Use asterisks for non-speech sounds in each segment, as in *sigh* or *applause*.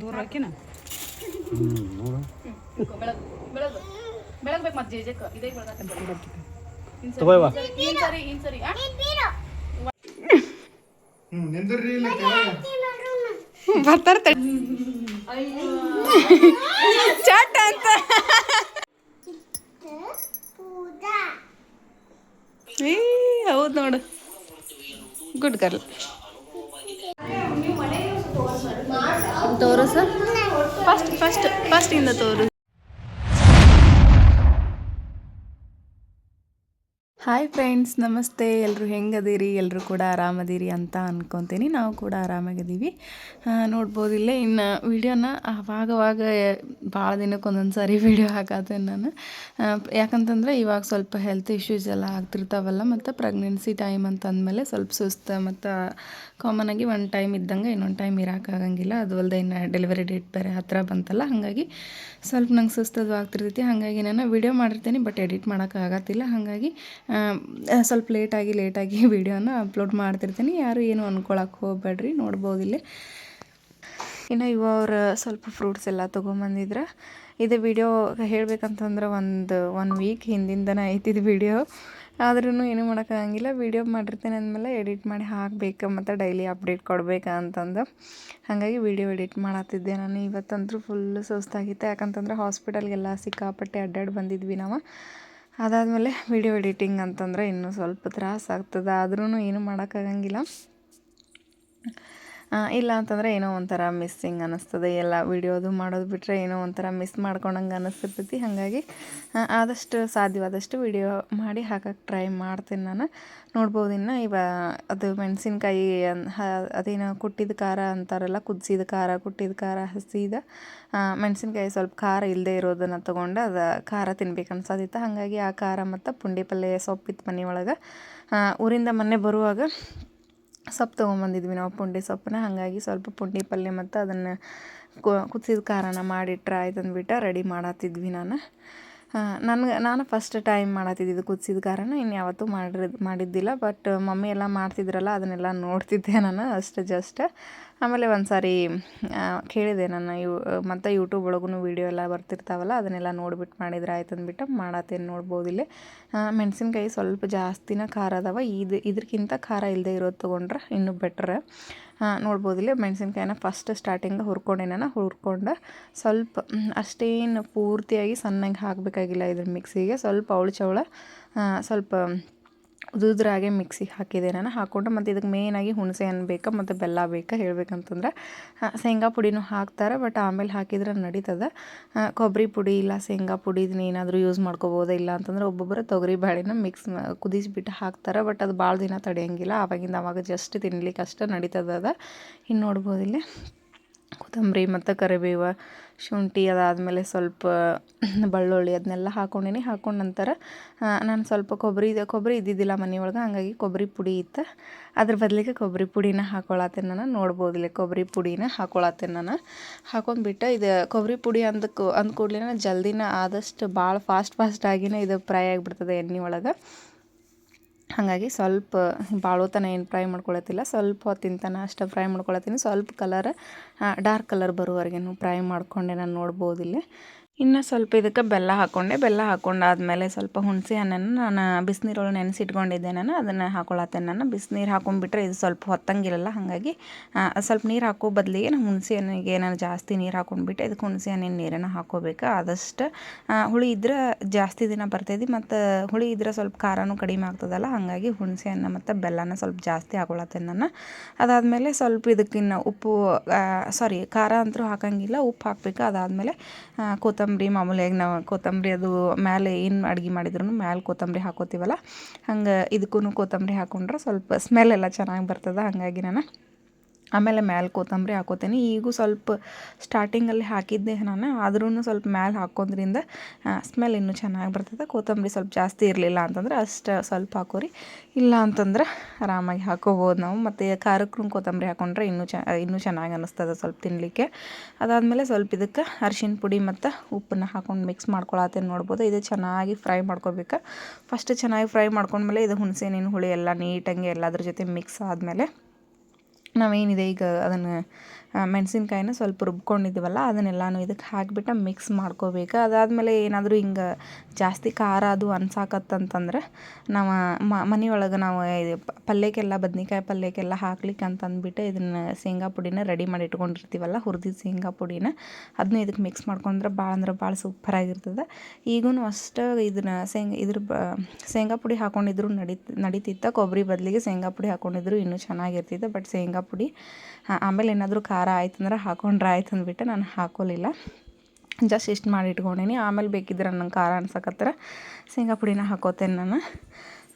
ದೂರ ಹಾಕಿನ? ಬೆಳಗ್ಬೇಕು ಮತ್ತೆ ಜೇಜಕ್ಕ ಇದೇ ಬರ್ತಾರ ಚಟ್ ಅಂತ. ಹೌದು ನೋಡು. ಗುಡ್ ಗರ್ಲ್ ತೋರಿಸ ಫಸ್ಟ್ ಫಸ್ಟ್ ಫಸ್ಟ್ ಇಂದ ಹಾಯ್ ಫ್ರೆಂಡ್ಸ್ ನಮಸ್ತೆ. ಎಲ್ಲರೂ ಹೆಂಗದೀರಿ? ಎಲ್ಲರೂ ಕೂಡ ಆರಾಮದೀರಿ ಅಂತ ಅನ್ಕೊತೀನಿ. ನಾವು ಕೂಡ ಆರಾಮಾಗಿದ್ದೀವಿ. ನೋಡ್ಬೋದು ಇಲ್ಲೇ ಇನ್ನು ವಿಡಿಯೋನ ಆವಾಗವಾಗ ಭಾಳ ದಿನಕ್ಕೆ ಒಂದೊಂದು ಸಾರಿ ವಿಡಿಯೋ ಹಾಕತ್ತೇನೆ ನಾನು. ಯಾಕಂತಂದ್ರೆ ಇವಾಗ ಸ್ವಲ್ಪ ಹೆಲ್ತ್ ಇಶ್ಯೂಸ್ ಎಲ್ಲ ಆಗ್ತಿರ್ತಾವಲ್ಲ, ಮತ್ತು ಪ್ರೆಗ್ನೆನ್ಸಿ ಟೈಮ್ ಅಂತ ಅಂದಮೇಲೆ ಸ್ವಲ್ಪ ಸುಸ್ತು, ಮತ್ತು ಕಾಮನ್ ಆಗಿ ಒಂದು ಟೈಮ್ ಇದ್ದಂಗೆ ಇನ್ನೊಂದು ಟೈಮ್ ಇರೋಕ್ಕಾಗಂಗಿಲ್ಲ ಅದು ಅಲ್ಲದೆ ಇನ್ನು ಡೆಲಿವರಿ ಡೇಟ್ ಬೇರೆ ಹತ್ತಿರ ಬಂತಲ್ಲ, ಹಾಗಾಗಿ ಸ್ವಲ್ಪ ನಂಗೆ ಸುಸ್ತದು ಆಗ್ತಿರ್ತೈತಿ ಹಾಗಾಗಿ ನಾನು ವೀಡಿಯೋ ಮಾಡಿರ್ತೀನಿ ಬಟ್ ಎಡಿಟ್ ಮಾಡೋಕ್ಕಾಗತ್ತಿಲ್ಲ ಹಾಗಾಗಿ ಸ್ವಲ್ಪ ಲೇಟಾಗಿ ಲೇಟಾಗಿ ವಿಡಿಯೋನ ಅಪ್ಲೋಡ್ ಮಾಡ್ತಿರ್ತೀನಿ. ಯಾರು ಏನು ಅಂದ್ಕೊಳಕ್ಕೆ ಹೋಗ್ಬೇಡ್ರಿ ನೋಡ್ಬೋದಿಲ್ಲೇ ಇನ್ನು ಇವ ಅವ್ರು ಸ್ವಲ್ಪ ಫ್ರೂಟ್ಸ್ ಎಲ್ಲ ತೊಗೊಂಬಂದಿದ್ರೆ. ಇದು ವಿಡಿಯೋ ಹೇಳ್ಬೇಕಂತಂದ್ರೆ ಒಂದು ಒನ್ ವೀಕ್ ಹಿಂದಿಂದನೇ ಐತಿದ್ದು ವಿಡಿಯೋ ಆದ್ರೂ ಏನೂ ಮಾಡೋಕ್ಕಾಗಂಗಿಲ್ಲ. ವೀಡಿಯೋ ಮಾಡಿರ್ತೀನಿ ಅಂದಮೇಲೆ ಎಡಿಟ್ ಮಾಡಿ ಹಾಕಬೇಕು, ಮತ್ತು ಡೈಲಿ ಅಪ್ಡೇಟ್ ಕೊಡಬೇಕು ಅಂತಂದು. ಹಾಗಾಗಿ ವೀಡಿಯೋ ಎಡಿಟ್ ಮಾಡತ್ತಿದ್ದೆ ನಾನು. ಇವತ್ತಂತೂ ಫುಲ್ಲು ಸುಸ್ತಾಗಿತ್ತು. ಯಾಕಂತಂದ್ರೆ ಹಾಸ್ಪಿಟಲ್ಗೆಲ್ಲ ಸಿಕ್ಕಾಪಟ್ಟೆ ಅಡ್ಡಾಡಿ ಬಂದಿದ್ವಿ ನಾವು. ಅದಾದಮೇಲೆ ವಿಡಿಯೋ ಎಡಿಟಿಂಗ್ ಅಂತಂದ್ರೆ ಇನ್ನೂ ಸ್ವಲ್ಪ ತ್ರಾಸ ಆಗ್ತದೆ ಆದ್ರೂ ಏನು ಮಾಡೋಕ್ಕಾಗಂಗಿಲ್ಲ. ಇಲ್ಲ ಅಂತಂದರೆ ಏನೋ ಒಂಥರ ಮಿಸ್ಸಿಂಗ್ ಅನ್ನಿಸ್ತದೆ ಎಲ್ಲ ವಿಡಿಯೋದು ಮಾಡೋದು ಬಿಟ್ಟರೆ ಏನೋ ಒಂಥರ ಮಿಸ್ ಮಾಡ್ಕೊಂಡಂಗೆ ಅನ್ನಿಸ್ತಿರ್ತೈತಿ ಹಾಗಾಗಿ ಆದಷ್ಟು ಸಾಧ್ಯವಾದಷ್ಟು ವಿಡಿಯೋ ಮಾಡಿ ಹಾಕಕ್ಕೆ ಟ್ರೈ ಮಾಡ್ತೀನಿ ನಾನು. ನೋಡ್ಬೋದು ಇನ್ನು ಇವ ಅದು ಮೆಣಸಿನ್ಕಾಯಿ ಅದೇನೋ ಕುಟ್ಟಿದ ಖಾರ ಅಂತಾರಲ್ಲ, ಕುದಿಸಿದ ಖಾರ, ಕುಟ್ಟಿದ ಖಾರ, ಹಸಿದ ಮೆಣಸಿನ್ಕಾಯಿ ಸ್ವಲ್ಪ ಖಾರ ಇಲ್ಲದೆ ಇರೋದನ್ನು ತೊಗೊಂಡು ಅದು ಖಾರ ತಿನ್ಬೇಕು ಅನ್ಸೋದಿತ್ತು. ಹಾಗಾಗಿ ಆ ಖಾರ ಮತ್ತು ಪುಂಡಿ ಪಲ್ಯ ಸೊಪ್ಪಿತ್ತು ಮನೆಯೊಳಗೆ ಊರಿಂದ ಮೊನ್ನೆ ಬರುವಾಗ ಸೊಪ್ಪು ತೊಗೊಂಬಂದಿದ್ವಿ ನಾವು, ಪುಂಡಿ ಸೊಪ್ಪನ್ನ. ಹಾಗಾಗಿ ಸ್ವಲ್ಪ ಪುಂಡಿ ಪಲ್ಯ ಮತ್ತು ಅದನ್ನು ಕುದಿಸಿದ ಖಾರನ ಮಾಡಿಟ್ರೆ ಆಯ್ತು ಅಂದ್ಬಿಟ್ಟು ರೆಡಿ ಮಾಡತ್ತಿದ್ವಿ ನಾನು. ನನಗೆ, ನಾನು ಫಸ್ಟ್ ಟೈಮ್ ಮಾಡತ್ತಿದ್ದಿದ್ದು ಕುದಿಸಿದ ಕಾರಣ ಇನ್ನು ಯಾವತ್ತೂ ಮಾಡಿರ್, ಮಾಡಿದ್ದಿಲ್ಲ ಬಟ್ ಮಮ್ಮಿ ಎಲ್ಲ ಮಾಡ್ತಿದ್ರಲ್ಲ, ಅದನ್ನೆಲ್ಲ ನೋಡ್ತಿದ್ದೆ ನಾನು ಅಷ್ಟು ಜಸ್ಟ್ ಆಮೇಲೆ ಒಂದು ಸಾರಿ ಕೇಳಿದೆ ನಾನು ಯು, ಮತ್ತು ಯೂಟ್ಯೂಬ್ ಒಳಗೂ ವೀಡಿಯೋ ಎಲ್ಲ ಬರ್ತಿರ್ತಾವಲ್ಲ, ಅದನ್ನೆಲ್ಲ ನೋಡ್ಬಿಟ್ಟು ಮಾಡಿದ್ರೆ ಆಯ್ತು ಅಂದ್ಬಿಟ್ಟು ಮಾಡತ್ತೇನು ನೋಡ್ಬೋದು ಇಲ್ಲಿ. ಮೆಣಸಿನ್ಕಾಯಿ ಸ್ವಲ್ಪ ಜಾಸ್ತಿನ ಖಾರ ಅದಾವ, ಇದು ಇದಕ್ಕಿಂತ ಖಾರ ಇಲ್ಲದೆ ಇರೋದು ತೊಗೊಂಡ್ರೆ ಇನ್ನೂ ಬೆಟ್ರ್ ನೋಡ್ಬೋದು ಇಲ್ಲಿ ಮೆಣಸಿನ್ಕಾಯಿನ ಫಸ್ಟ್ ಸ್ಟಾರ್ಟಿಂಗ್ ಹುರ್ಕೊಂಡೆ ನಾನು ಹುರ್ಕೊಂಡು ಸ್ವಲ್ಪ ಅಷ್ಟೇನು ಪೂರ್ತಿಯಾಗಿ ಸಣ್ಣಗೆ ಹಾಕಬೇಕಾಗಿಲ್ಲ ಇದ್ರ ಮಿಕ್ಸಿಗೆ ಸ್ವಲ್ಪ ಅವಳು ಚವಳ ಸ್ವಲ್ಪ ಉದುದ್ರಾಗೆ ಮಿಕ್ಸಿಗೆ ಹಾಕಿದೆ. ನಾನು ಹಾಕ್ಕೊಂಡು ಮತ್ತು ಇದಕ್ಕೆ ಮೇಯ್ನಾಗಿ ಹುಣಸೆ ಹಣ್ಣು ಬೇಕಾ ಮತ್ತು ಬೆಲ್ಲ ಬೇಕಾ ಹೇಳ್ಬೇಕಂತಂದ್ರೆ ಶೇಂಗಾ ಪುಡಿನೂ ಹಾಕ್ತಾರೆ, ಬಟ್ ಆಮೇಲೆ ಹಾಕಿದ್ರೆ ನಡೀತದೆ. ಕೊಬ್ಬರಿ ಪುಡಿ ಇಲ್ಲ, ಶೇಂಗಾ ಪುಡಿ ಇದನ್ನ ಏನಾದರೂ ಯೂಸ್ ಮಾಡ್ಕೋಬೋದು ಇಲ್ಲ ಅಂತಂದ್ರೆ ಒಬ್ಬೊಬ್ಬರು ತೊಗರಿ ಬೇಳೆನ ಮಿಕ್ಸ್ ಕುದಿಸಿಬಿಟ್ಟು ಹಾಕ್ತಾರೆ, ಬಟ್ ಅದು ಭಾಳ ದಿನ ತಡೆಯಂಗಿಲ್ಲ. ಆವಾಗಿಂದ ಆವಾಗ ಜಸ್ಟ್ ತಿನ್ಲಿಕ್ಕೆ ಅಷ್ಟೇ ನಡೀತದೆ ಅದು. ಇನ್ನು ನೋಡ್ಬೋದಿಲ್ಲ. ಕೊತ್ತಂಬರಿ ಮತ್ತು ಕರಿಬೇವು ಶುಂಠಿ ಅದಾದಮೇಲೆ ಸ್ವಲ್ಪ ಬೆಳ್ಳುಳ್ಳಿ ಅದನ್ನೆಲ್ಲ ಹಾಕೊಂಡೇನಿ. ಹಾಕೊಂಡು ನಂತರ ನಾನು ಸ್ವಲ್ಪ ಕೊಬ್ಬರಿ ಕೊಬ್ಬರಿ ಇದ್ದಿದ್ದಿಲ್ಲ ಮನೆಯೊಳಗೆ ಹಂಗಾಗಿ ಕೊಬ್ಬರಿ ಪುಡಿ ಇತ್ತು. ಅದ್ರ ಬದಲಿಗೆ ಕೊಬ್ಬರಿ ಪುಡಿನ ಹಾಕೊಳತ್ತೇನೆ ನಾನು, ನೋಡ್ಬೋದಿಲ್ಲ ಕೊಬ್ಬರಿ ಪುಡಿನ ಹಾಕೊಳತ್ತೇನೆ ನಾನು. ಹಾಕೊಂಡ್ಬಿಟ್ಟು ಇದು ಕೊಬ್ಬರಿ ಪುಡಿ ಅಂದಕ್ಕೆ ಅಂದ ಕೂಡಲೇ ಜಲ್ದಿನ ಆದಷ್ಟು ಭಾಳ ಫಾಸ್ಟ್ ಫಾಸ್ಟ್ ಆಗಿನೇ ಇದು ಫ್ರೈ ಆಗಿಬಿಡ್ತದೆ ಎಣ್ಣೆ ಒಳಗೆ. ಹಾಗಾಗಿ ಸ್ವಲ್ಪ ಬಾಳೋತನ ಏನು ಫ್ರೈ ಮಾಡ್ಕೊಳತ್ತಿಲ್ಲ. ಸ್ವಲ್ಪ ಹೊತ್ತಿನ ಅಷ್ಟು ಫ್ರೈ ಮಾಡ್ಕೊಳತ್ತೀನಿ. ಸ್ವಲ್ಪ ಕಲರ್ ಡಾರ್ಕ್ ಕಲರ್ ಬರುವವರೆಗೆ ಫ್ರೈ ಮಾಡ್ಕೊಂಡೆ ನಾನು ನೋಡ್ಬೋದು ಇಲ್ಲಿ ಇನ್ನು ಸ್ವಲ್ಪ ಇದಕ್ಕೆ ಬೆಲ್ಲ ಹಾಕ್ಕೊಂಡೆ ಬೆಲ್ಲ ಹಾಕ್ಕೊಂಡಾದ್ಮೇಲೆ ಸ್ವಲ್ಪ ಹುಣಸೆ ಹಣ್ಣನ್ನು ನಾನು ಬಿಸಿನೀರೊಳಗೆ ನೆನೆಸಿಟ್ಕೊಂಡಿದ್ದೆ ನಾನು, ಅದನ್ನು ಹಾಕೊಳತ್ತೇನೆ ನಾನು. ಬಿಸಿನೀರು ಹಾಕೊಂಡ್ಬಿಟ್ರೆ ಇದು ಸ್ವಲ್ಪ ಹೊತ್ತಂಗಿರಲ್ಲ, ಹಾಗಾಗಿ ಸ್ವಲ್ಪ ನೀರು ಹಾಕೋ ಬದಲಿಗೆ ನಾನು ಹುಣಸೆ ಹಣ್ಣಿಗೆ ನಾನು ಜಾಸ್ತಿ ನೀರು ಹಾಕೊಂಡ್ಬಿಟ್ಟೆ. ಇದಕ್ಕೆ ಹುಣಸೆ ಹಣ್ಣಿನ ನೀರನ್ನು ಹಾಕೋಬೇಕು. ಆದಷ್ಟು ಹುಳಿ ಇದ್ರೆ ಜಾಸ್ತಿ ದಿನ ಬರ್ತೈತಿ, ಮತ್ತು ಹುಳಿ ಇದ್ರೆ ಸ್ವಲ್ಪ ಖಾರನೂ ಕಡಿಮೆ ಆಗ್ತದಲ್ಲ, ಹಾಗಾಗಿ ಹುಣಸೆ ಹಣ್ಣು ಮತ್ತು ಬೆಲ್ಲನ ಸ್ವಲ್ಪ ಜಾಸ್ತಿ ಹಾಕೊಳತ್ತೇನೆ ನಾನು. ಅದಾದಮೇಲೆ ಸ್ವಲ್ಪ ಇದಕ್ಕಿನ್ನು ಉಪ್ಪು ಸಾರಿ ಖಾರ ಅಂತೂ ಹಾಕಂಗಿಲ್ಲ, ಉಪ್ಪು ಹಾಕಬೇಕು. ಅದಾದಮೇಲೆ ಕೊತ್ತಂಬರಿ ಮಾಮೂಲಿಯಾಗಿ ನಾವು ಕೊತ್ತಂಬರಿ ಅದು ಮೇಲೆ ಏನು ಅಡುಗೆ ಮಾಡಿದ್ರು ಮ್ಯಾಲೆ ಕೊತ್ತಂಬರಿ ಹಾಕೋತೀವಲ್ಲ, ಹಂಗೆ ಇದಕ್ಕೂ ಕೊತ್ತಂಬರಿ ಹಾಕೊಂಡ್ರೆ ಸ್ವಲ್ಪ ಸ್ಮೆಲ್ ಎಲ್ಲ ಚೆನ್ನಾಗಿ ಬರ್ತದೆ, ಹಾಗಾಗಿ ನಾನು ಆಮೇಲೆ ಮ್ಯಾಲೆ ಕೊತ್ತಂಬರಿ ಹಾಕೋತೇನೆ. ಈಗೂ ಸ್ವಲ್ಪ ಸ್ಟಾರ್ಟಿಂಗಲ್ಲಿ ಹಾಕಿದ್ದೆ ನಾನು. ಆದ್ರೂ ಸ್ವಲ್ಪ ಮ್ಯಾಲೆ ಹಾಕೋದ್ರಿಂದ ಸ್ಮೆಲ್ ಇನ್ನೂ ಚೆನ್ನಾಗಿ ಬರ್ತದೆ. ಕೊತ್ತಂಬರಿ ಸ್ವಲ್ಪ ಜಾಸ್ತಿ ಇರಲಿಲ್ಲ ಅಂತಂದ್ರೆ ಅಷ್ಟು ಸ್ವಲ್ಪ ಹಾಕೋರಿ. ಇಲ್ಲ ಅಂತಂದ್ರೆ ಆರಾಮಾಗಿ ಹಾಕೋಬೋದು ನಾವು. ಮತ್ತು ಖಾರಕ್ಕೂ ಕೊತ್ತಂಬರಿ ಹಾಕೊಂಡ್ರೆ ಇನ್ನೂ ಚ, ಇನ್ನೂ ಚೆನ್ನಾಗಿ ಅನ್ನಿಸ್ತದೆ ಸ್ವಲ್ಪ ತಿನ್ನಲಿಕ್ಕೆ ಅದಾದಮೇಲೆ ಸ್ವಲ್ಪ ಇದಕ್ಕೆ ಅರಿಶಿನ ಪುಡಿ ಮತ್ತು ಉಪ್ಪನ್ನ ಹಾಕೊಂಡು ಮಿಕ್ಸ್ ಮಾಡ್ಕೊಳತ್ತೇನೆ ನೋಡ್ಬೋದು. ಇದು ಚೆನ್ನಾಗಿ ಫ್ರೈ ಮಾಡ್ಕೋಬೇಕು ಫಸ್ಟ್ ಚೆನ್ನಾಗಿ ಫ್ರೈ ಮಾಡ್ಕೊಂಡ್ಮೇಲೆ ಇದು ಹುಣಸೆ, ಹಣ್ಣಿನ ಹುಳಿ ಎಲ್ಲ ನೀಟಾಗಿ ಎಲ್ಲದ್ರ ಜೊತೆ ಮಿಕ್ಸ್ ಆದಮೇಲೆ ನಾವೇನಿದೆ ಈಗ ಅದನ್ನು ಮೆಣಸಿನ್ಕಾಯಿನ ಸ್ವಲ್ಪ ರುಬ್ಕೊಂಡಿದ್ದೀವಲ್ಲ, ಅದನ್ನೆಲ್ಲನೂ ಇದಕ್ಕೆ ಹಾಕಿಬಿಟ್ಟು ಮಿಕ್ಸ್ ಮಾಡ್ಕೋಬೇಕು. ಅದಾದಮೇಲೆ ಏನಾದರೂ ಹಿಂಗೆ ಜಾಸ್ತಿ ಖಾರ ಅದು ಅನ್ಸಾಕತ್ತಂತಂದ್ರೆ, ನಾವು ಮನೆಯೊಳಗೆ ನಾವು ಪಲ್ಯಕ್ಕೆಲ್ಲ ಬದ್ನಿಕಾಯಿ ಪಲ್ಯಕ್ಕೆಲ್ಲ ಹಾಕ್ಲಿಕ್ಕೆ ಅಂತ ಅಂದ್ಬಿಟ್ಟು ಇದನ್ನು ಶೇಂಗಾ ಪುಡಿನ ರೆಡಿ ಮಾಡಿ ಇಟ್ಕೊಂಡಿರ್ತೀವಲ್ಲ ಹುರಿದಿದ್ದ ಶೇಂಗಾ ಪುಡಿನ ಅದನ್ನ ಇದಕ್ಕೆ ಮಿಕ್ಸ್ ಮಾಡ್ಕೊಂಡ್ರೆ ಭಾಳ ಅಂದ್ರೆ ಭಾಳ ಸೂಪರಾಗಿರ್ತದೆ. ಈಗೂ ಅಷ್ಟು ಇದನ್ನ ಶೇಂಗಾ, ಇದ್ರ ಬ, ಶೇಂಗಾ ಪುಡಿ ಹಾಕ್ಕೊಂಡಿದ್ರು ನಡಿ ನಡೀತಿತ್ತ ಕೊಬ್ಬರಿ ಬದಲಿಗೆ ಶೇಂಗಾ ಪುಡಿ ಹಾಕ್ಕೊಂಡಿದ್ರು ಇನ್ನೂ ಚೆನ್ನಾಗಿರ್ತಿತ್ತು, ಬಟ್ ಶೇಂಗಾ ಪುಡಿ ಆಮೇಲೆ ಏನಾದರೂ ಖಾರ ಆಯ್ತಂದ್ರೆ ಹಾಕೊಂಡ್ರೆ ಆಯ್ತು ಅಂದ್ಬಿಟ್ಟು ನಾನು ಹಾಕೋಲಿಲ್ಲ. ಜಸ್ಟ್ ಇಷ್ಟು ಮಾಡಿ ಇಟ್ಕೊಂಡೀನಿ. ಆಮೇಲೆ ಬೇಕಿದ್ರೆ ನಂಗೆ ಖಾರ ಅನ್ಸಕತ್ತರ ಶೇಂಗಾ ಪುಡಿನ ಹಾಕೋತೇನೆ ನಾನು.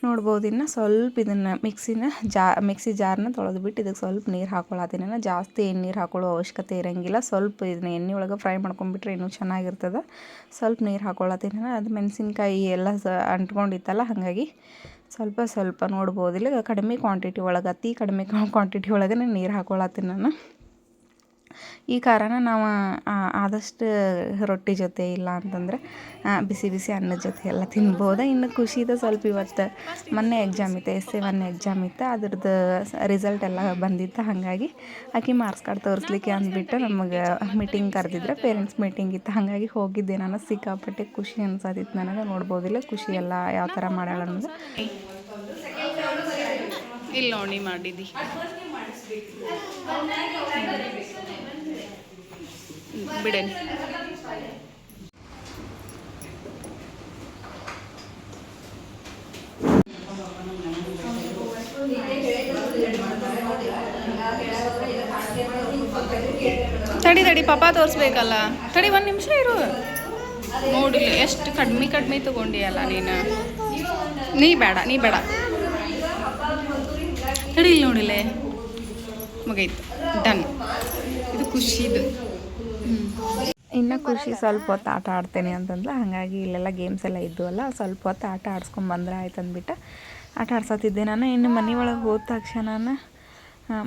ನೋಡ್ಬೋದು ಇನ್ನು ಸ್ವಲ್ಪ ಇದನ್ನು ಮಿಕ್ಸಿನ ಜಾ, ಮಿಕ್ಸಿ ಜಾರನ್ನ ತೊಳೆದ್ಬಿಟ್ಟು ಇದಕ್ಕೆ ಸ್ವಲ್ಪ ನೀರು ಹಾಕೊಳತ್ತೀನಿ. ನಾನು ಜಾಸ್ತಿ ಏನು ನೀರು ಹಾಕೊಳ್ಳೋ ಅವಶ್ಯಕತೆ ಇರೋಂಗಿಲ್ಲ. ಸ್ವಲ್ಪ ಇದನ್ನ ಎಣ್ಣೆ ಒಳಗೆ ಫ್ರೈ ಮಾಡ್ಕೊಂಡ್ಬಿಟ್ರೆ ಇನ್ನೂ ಚೆನ್ನಾಗಿರ್ತದೆ. ಸ್ವಲ್ಪ ನೀರು ಹಾಕೊಳತ್ತೀನಿ ನಾನು. ಅದು ಮೆಣಸಿನ್ಕಾಯಿ ಎಲ್ಲ ಸ, ಅಂಟ್ಕೊಂಡಿತ್ತಲ್ಲ, ಹಾಗಾಗಿ ಸ್ವಲ್ಪ ಸ್ವಲ್ಪ ನೋಡ್ಬೋದಿಲ್ಲ ಕಡಿಮೆ ಕ್ವಾಂಟಿಟಿ ಒಳಗೆ, ಅತಿ ಕಡಿಮೆ ಕ್ವಾಂಟಿಟಿ ಒಳಗೆ ನೀರು ಹಾಕೊಳತ್ತೀನಿ ನಾನು. ಈ ಕಾರಣ ನಾವು ಆದಷ್ಟು ರೊಟ್ಟಿ ಜೊತೆ ಇಲ್ಲ ಅಂತಂದ್ರೆ ಬಿಸಿ ಬಿಸಿ ಅನ್ನದ ಜೊತೆ ಎಲ್ಲ ತಿನ್ಬೋದು. ಇನ್ನು ಖುಷಿ ಇದೆ ಸ್ವಲ್ಪ ಇವತ್ತು ಮೊನ್ನೆ ಎಕ್ಸಾಮ್ ಇತ್ತು ಎಸ್ ಎ ಒನ್ ಎಕ್ಸಾಮ್ ಇತ್ತು. ಅದ್ರದ್ದು ರಿಸಲ್ಟ್ ಎಲ್ಲ ಬಂದಿತ್ತು. ಹಾಗಾಗಿ ಆಕೆ ಮಾರ್ಕ್ಸ್ ಕಾರ್ಡ್ ತೋರಿಸ್ಲಿಕ್ಕೆ ಅಂದ್ಬಿಟ್ಟು ನಮಗೆ ಮೀಟಿಂಗ್ ಕರೆದಿದ್ರೆ. ಪೇರೆಂಟ್ಸ್ ಮೀಟಿಂಗ್ ಇತ್ತು. ಹಾಗಾಗಿ ಹೋಗಿದ್ದೆ ನಾನು. ಸಿಕ್ಕಾಪಟ್ಟೆ ಖುಷಿ ಅನ್ಸೋದಿತ್ತು ನನಗೆ. ನೋಡ್ಬೋದಿಲ್ಲ ಖುಷಿ ಎಲ್ಲ ಯಾವ ಥರ ಮಾಡ್ಯಾಳ ಅನ್ನೋದು. ಇಲ್ಲ ನೋಡಿ ಬಿಡೇನಿ. ತಡಿ ತಡಿ, ಪಾಪ ತೋರಿಸ್ಬೇಕಲ್ಲ. ತಡಿ, ಒಂದು ನಿಮಿಷ ಇರು. ನೋಡಿಲ್ಲ ಎಷ್ಟು ಕಡಿಮೆ ಕಡಿಮೆ ತಗೊಂಡಿಯಲ್ಲ ನೀನು. ನೀ ಬೇಡ ನೀ ಬೇಡ. ತಡಿ, ಇಲ್ಲಿ ನೋಡಿಲೆ ಮುಗೀತು. ಡನ್ ಇದು ಖುಷಿದು ಖುಷಿ ಸ್ವಲ್ಪ ಹೊತ್ತು ಆಟ ಆಡ್ತೇನೆ ಅಂತಂದ್ರೆ ಹಾಗಾಗಿ ಇಲ್ಲೆಲ್ಲ ಗೇಮ್ಸ್ ಎಲ್ಲ ಇದ್ವಲ್ಲ, ಸ್ವಲ್ಪ ಹೊತ್ತು ಆಟ ಆಡ್ಸ್ಕೊಂಡ್ ಬಂದ್ರೆ ಆಯ್ತು ಅಂದ್ಬಿಟ್ಟು ಆಟ ಆಡ್ಸತ್ತಿದ್ದೆ ನಾನು. ಇನ್ನು ಮನೆ ಒಳಗೆ ಹೋದ ತಕ್ಷಣ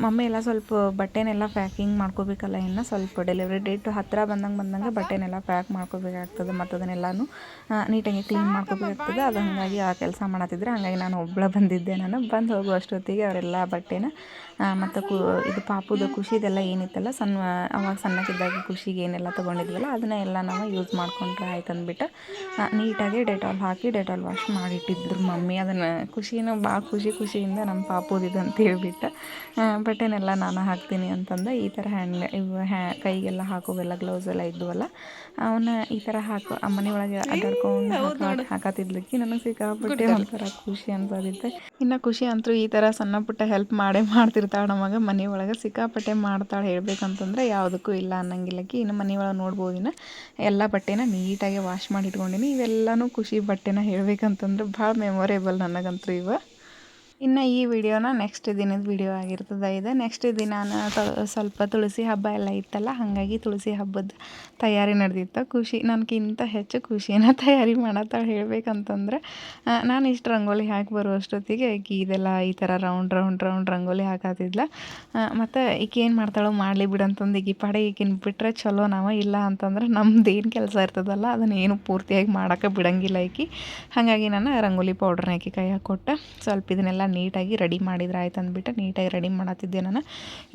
ಮಮ್ಮಿ ಎಲ್ಲ ಸ್ವಲ್ಪ ಬಟ್ಟೆನೆಲ್ಲ ಪ್ಯಾಕಿಂಗ್ ಮಾಡ್ಕೋಬೇಕಲ್ಲ, ಇನ್ನು ಸ್ವಲ್ಪ ಡೆಲಿವರಿ ಡೇಟ್ ಹತ್ತಿರ ಬಂದಂಗೆ ಬಂದಂಗೆ ಬಟ್ಟೆನೆಲ್ಲ ಪ್ಯಾಕ್ ಮಾಡ್ಕೋಬೇಕಾಗ್ತದೆ ಮತ್ತು ಅದನ್ನೆಲ್ಲನೂ ನೀಟಾಗಿ ಕ್ಲೀನ್ ಮಾಡ್ಕೋಬೇಕಾಗ್ತದೆ. ಅದು ಹಾಗಾಗಿ ಆ ಕೆಲಸ ಮಾಡತ್ತಿದ್ರೆ. ಹಾಗಾಗಿ ನಾನು ಒಬ್ಬಳ ಬಂದಿದ್ದೆ ನಾನು. ಬಂದು ಹೋಗುವಷ್ಟೊತ್ತಿಗೆ ಅವರೆಲ್ಲ ಬಟ್ಟೆನ ಮತ್ತು ಕು ಇದು ಪಾಪುದ ಖುಷಿದೆಲ್ಲ ಏನಿತ್ತಲ್ಲ ಸಣ್ಣ ಅವಾಗ ಸಣ್ಣಕ್ಕಿದ್ದಾಗ ಖುಷಿಗೆ ಏನೆಲ್ಲ ತೊಗೊಂಡಿದ್ವಲ್ಲ ಅದನ್ನ ಎಲ್ಲ ನಾವು ಯೂಸ್ ಮಾಡ್ಕೊಂಡ್ರೆ ಆಯ್ತು ಅಂದ್ಬಿಟ್ಟು ನೀಟಾಗಿ ಡೆಟಾಲ್ ಹಾಕಿ ಡೆಟಾಲ್ ವಾಶ್ ಮಾಡಿಟ್ಟಿದ್ರು ಮಮ್ಮಿ. ಅದನ್ನು ಖುಷಿನೂ ಭಾಳ ಖುಷಿ ಖುಷಿಯಿಂದ ನಮ್ಮ ಪಾಪುದಿದೆ ಅಂತ ಹೇಳ್ಬಿಟ್ಟು ಬಟ್ಟೆನೆಲ್ಲ ನಾನು ಹಾಕ್ತೀನಿ ಅಂತಂದು ಈ ಥರ ಹ್ಯಾಂಡ್ ಇವು ಹ್ಯಾ ಕೈಗೆಲ್ಲ ಹಾಕೋವೆಲ್ಲ ಗ್ಲೌಸ್ ಎಲ್ಲ ಇದ್ವಲ್ಲ ಅವನ್ನ ಈ ಥರ ಹಾಕೋ ಆ ಮನೆ ಒಳಗೆ ಅಡ್ಡಾಡ್ಕೊಂಡು ಹಾಕ ಹಾಕತ್ತಿದ್ಲಿಕ್ಕೆ ನನಗೆ ಸಿಕ್ಕಾಪಟ್ಟೆ ಒಂಥರ ಖುಷಿ ಅನ್ಸೋದಿತ್ತು. ಇನ್ನು ಖುಷಿ ಅಂತೂ ಈ ಥರ ಸಣ್ಣ ಪುಟ್ಟ ಹೆಲ್ಪ್ ಮಾಡೇ ಮಾಡ್ತಿರ್ತಾಳೆ ನಮಗೆ ಮನೆ ಒಳಗೆ ಸಿಕ್ಕಾಪಟ್ಟೆ ಮಾಡ್ತಾಳೆ. ಹೇಳ್ಬೇಕಂತಂದ್ರೆ ಯಾವುದಕ್ಕೂ ಇಲ್ಲ ಅನ್ನಂಗಿಲ್ಲಕಿ ಇನ್ನು ಮನೆ ಒಳಗೆ ನೋಡ್ಬೋದು ಇನ್ನು. ಎಲ್ಲ ಬಟ್ಟೆನ ನೀಟಾಗಿ ವಾಶ್ ಮಾಡಿ ಇಟ್ಕೊಂಡಿನಿ. ಇವೆಲ್ಲನೂ ಖುಷಿ ಬಟ್ಟೆನ ಹೇಳ್ಬೇಕಂತಂದ್ರೆ ಭಾಳ ಮೆಮೊರೇಬಲ್ ನನಗಂತೂ ಇವ. ಇನ್ನು ಈ ವಿಡಿಯೋನ ನೆಕ್ಸ್ಟ್ ದಿನದ ವಿಡಿಯೋ ಆಗಿರ್ತದೆ ಇದು. ನೆಕ್ಸ್ಟ್ ದಿನ ಸ್ವಲ್ಪ ತುಳಸಿ ಹಬ್ಬ ಎಲ್ಲ ಇತ್ತಲ್ಲ, ಹಾಗಾಗಿ ತುಳಸಿ ಹಬ್ಬದ ತಯಾರಿ ನಡೆದಿತ್ತು. ಖುಷಿ ನನಗಿಂತ ಹೆಚ್ಚು ಖುಷಿನ *laughs* ತಯಾರಿ ಮಾಡತ್ತಾಳೆ ಹೇಳ್ಬೇಕಂತಂದ್ರೆ ನಾನು ಇಷ್ಟು ರಂಗೋಲಿ ಹಾಕಿ ಬರುವಷ್ಟೊತ್ತಿಗೆ ಇದೆಲ್ಲ ಈ ಥರ ರೌಂಡ್ ರೌಂಡ್ ರೌಂಡ್ ರಂಗೋಲಿ ಹಾಕತ್ತಿದ್ಲ ಮತ್ತು ಈಕೆ ಏನು ಮಾಡ್ತಾಳೋ ಮಾಡಲಿ ಬಿಡಂತಂದು ಈಕಿ ಪಾಡೆ ಈಕಿನ ಬಿಟ್ಟರೆ ಚಲೋ ನಾವು ಇಲ್ಲ ಅಂತಂದ್ರೆ ನಮ್ದು ಏನು ಕೆಲಸ ಇರ್ತದಲ್ಲ ಅದನ್ನು ಏನು ಪೂರ್ತಿಯಾಗಿ ಮಾಡೋಕ್ಕೆ ಬಿಡಂಗಿಲ್ಲ ಈಕಿ. ಹಾಗಾಗಿ ನಾನು ರಂಗೋಲಿ ಪೌಡ್ರನ್ನ ಆಕಿ ಕೈ ಕೊಟ್ಟು, ಸ್ವಲ್ಪ ಇದನ್ನೆಲ್ಲ ನೀಟಾಗಿ ರೆಡಿ ಮಾಡಿದ್ರೆ ಆಯ್ತು ಅಂದ್ಬಿಟ್ಟು ನೀಟಾಗಿ ರೆಡಿ ಮಾಡತ್ತಿದ್ದೆ ನಾನು.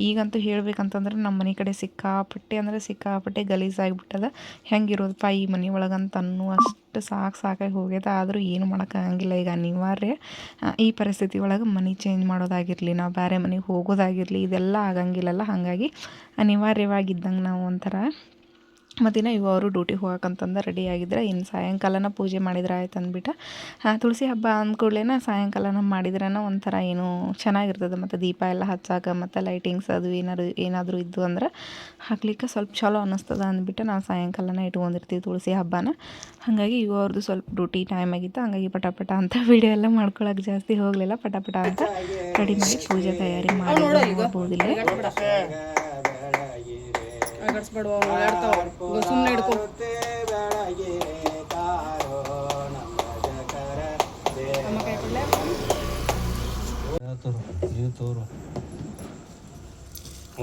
ಈಗಂತೂ ಹೇಳ್ಬೇಕಂತಂದ್ರೆ ನಮ್ಮ ಮನೆ ಕಡೆ ಸಿಕ್ಕಾಪಟ್ಟೆ ಅಂದರೆ ಸಿಕ್ಕಾಪಟ್ಟೆ ಗಲೀಜಾಗಿಬಿಟ್ಟದ ಹೆಂಗಿರೋದಪ್ಪ ಈ ಮನೆ ಒಳಗಂತ ಅನ್ನುವಷ್ಟು ಸಾಕು ಸಾಕಾಗಿ ಹೋಗ್ಯದ. ಆದರೂ ಏನು ಮಾಡೋಕ್ಕಾಗಂಗಿಲ್ಲ ಈಗ ಅನಿವಾರ್ಯ. ಈ ಪರಿಸ್ಥಿತಿ ಒಳಗೆ ಮನೆ ಚೇಂಜ್ ಮಾಡೋದಾಗಿರಲಿ, ನಾವು ಬೇರೆ ಮನೆಗೆ ಹೋಗೋದಾಗಿರಲಿ, ಇದೆಲ್ಲ ಆಗಂಗಿಲ್ಲಲ್ಲ. ಹಾಗಾಗಿ ಅನಿವಾರ್ಯವಾಗಿದ್ದಂಗೆ ನಾವು ಒಂಥರ ಮತ್ತಿನ್ನು ಇವು ಅವರು ಡ್ಯೂಟಿಗೆ ಹೋಗಕ್ಕಂತಂದು ರೆಡಿ ಆಗಿದ್ರೆ. ಇನ್ನು ಸಾಯಂಕಾಲನ ಪೂಜೆ ಮಾಡಿದ್ರೆ ಆಯ್ತು ಅಂದ್ಬಿಟ್ಟು. ತುಳಸಿ ಹಬ್ಬ ಅಂದ್ಕೂಡ್ಲೇನ ಸಾಯಂಕಾಲನ ಮಾಡಿದ್ರೇನ ಒಂಥರ ಏನು ಚೆನ್ನಾಗಿರ್ತದೆ. ಮತ್ತು ದೀಪ ಎಲ್ಲ ಹಚ್ಚಾಕ ಮತ್ತು ಲೈಟಿಂಗ್ಸ್ ಅದು ಏನಾದ್ರು ಏನಾದರೂ ಇದ್ದು ಅಂದ್ರೆ ಹಾಕ್ಲಿಕ್ಕೆ ಸ್ವಲ್ಪ ಚಲೋ ಅನ್ನಿಸ್ತದ ಅಂದ್ಬಿಟ್ಟು ನಾವು ಸಾಯಂಕಾಲನ ಇಟ್ಕೊಂಡಿರ್ತೀವಿ ತುಳಸಿ ಹಬ್ಬನ. ಹಾಗಾಗಿ ಇವ ಅವ್ರದ್ದು ಸ್ವಲ್ಪ ಡ್ಯೂಟಿ ಟೈಮ್ ಆಗಿತ್ತು. ಹಾಗಾಗಿ ಪಟಾಪಟ ಪಟ ಅಂತ *laughs* ವಿಡಿಯೋ ಎಲ್ಲ ಮಾಡ್ಕೊಳಕ್ಕೆ ಜಾಸ್ತಿ ಹೋಗಲಿಲ್ಲ. ಪಟಾಪಟ ಪಟ ಅಂತ ರೆಡಿ ಮಾಡಿ ಪೂಜೆ ತಯಾರಿ ಮಾಡಿ ನೋಡ್ಬೋದಿಲ್ಲ ಸುಮ್ಮನೆ ಹಿಡ್ಕೊ